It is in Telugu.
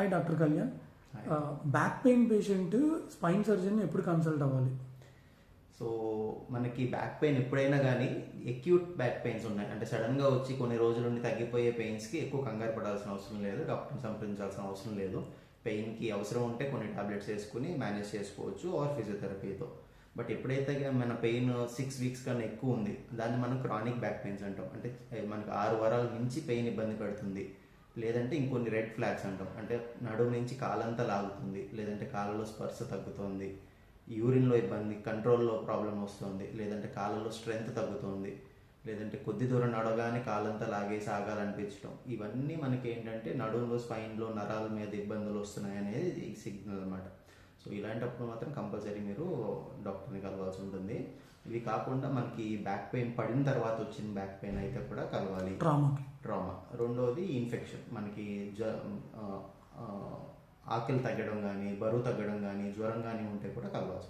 Hi doctor Kalyan back pain patient spine surgeon ఎప్పుడు కన్సల్ట్ అవ్వాలి? సో మనకి బ్యాక్ పెయిన్ ఎప్పుడైనా కానీ అక్యూట్ బ్యాక్ పెయిన్స్ ఉన్నాయి. అంటే సడన్గా వచ్చి కొన్ని రోజుల నుండి తగ్గిపోయే పెయిన్స్కి ఎక్కువ కంగారు పడాల్సిన అవసరం లేదు. డాక్టర్ని సంప్రదించాల్సిన అవసరం లేదు. పెయిన్కి అవసరం ఉంటే కొన్ని టాబ్లెట్స్ వేసుకుని మేనేజ్ చేసుకోవచ్చు ఆర్ ఫిజియోథెరపీతో బట్ ఎప్పుడైతే మన పెయిన్ సిక్స్ వీక్స్ కన్నా ఎక్కువ ఉంది దాన్ని మనం క్రానిక్ బ్యాక్ పెయిన్స్ అంటాం. అంటే మనకు ఆరు వారాల నుంచి పెయిన్ ఇబ్బంది పెడుతుంది. లేదంటే ఇంకొన్ని రెడ్ ఫ్లాగ్స్ అంటాం. అంటే నడుము నుంచి కాలంతా లాగుతుంది. లేదంటే కాళ్ళలో స్పర్శ తగ్గుతుంది. యూరిన్లో ఇబ్బంది కంట్రోల్లో ప్రాబ్లం వస్తుంది. లేదంటే కాళ్ళలో స్ట్రెంగ్త్ తగ్గుతుంది. లేదంటే కొద్ది దూరం నడవగానే కాలంతా లాగేసి ఆగాలనిపించడం. ఇవన్నీ మనకి ఏంటంటే నడుములో స్పైన్లో నరాల మీద ఇబ్బందులు వస్తున్నాయి అనేది సిగ్నల్ అనమాట సో ఇలాంటప్పుడు మాత్రం కంపల్సరీ మీరు డాక్టర్ని కలవాల్సి ఉంటుంది. ఇవి కాకుండా మనకి బ్యాక్ పెయిన్ పడిన తర్వాత వచ్చిన బ్యాక్ పెయిన్ అయితే కూడా కలవాలి. ట్రామాకి. ట్రామా రెండోది ఇన్ఫెక్షన్ మనకి జ ఆకలి తగ్గడం కానీ బరువు తగ్గడం కానీ జ్వరం కానీ ఉంటే కూడా కలవచ్చు.